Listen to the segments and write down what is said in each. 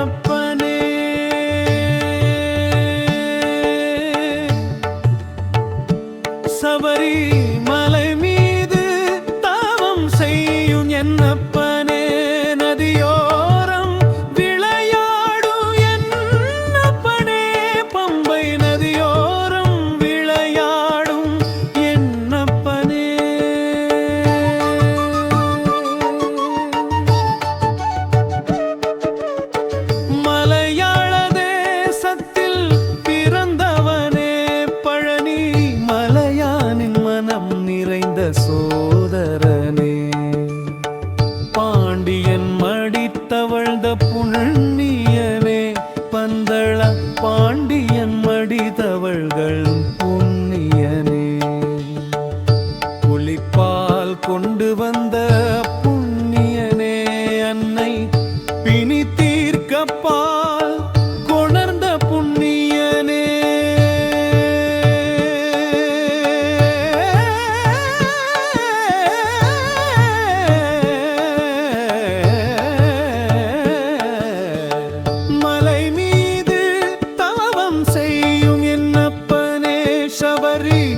up. மீது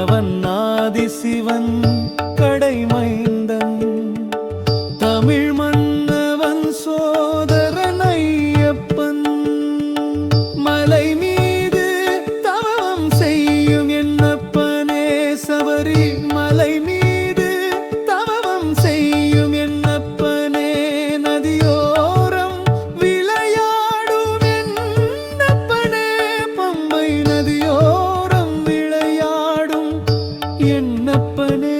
கணவன் ஆதி சிவன் கடைமைந்தன் தமிழ் மன்னவன் சோதரன் ஐயப்பன். மலை மீது தவம் செய்யும் என்னப்பனே சபரி என்னப்பனே?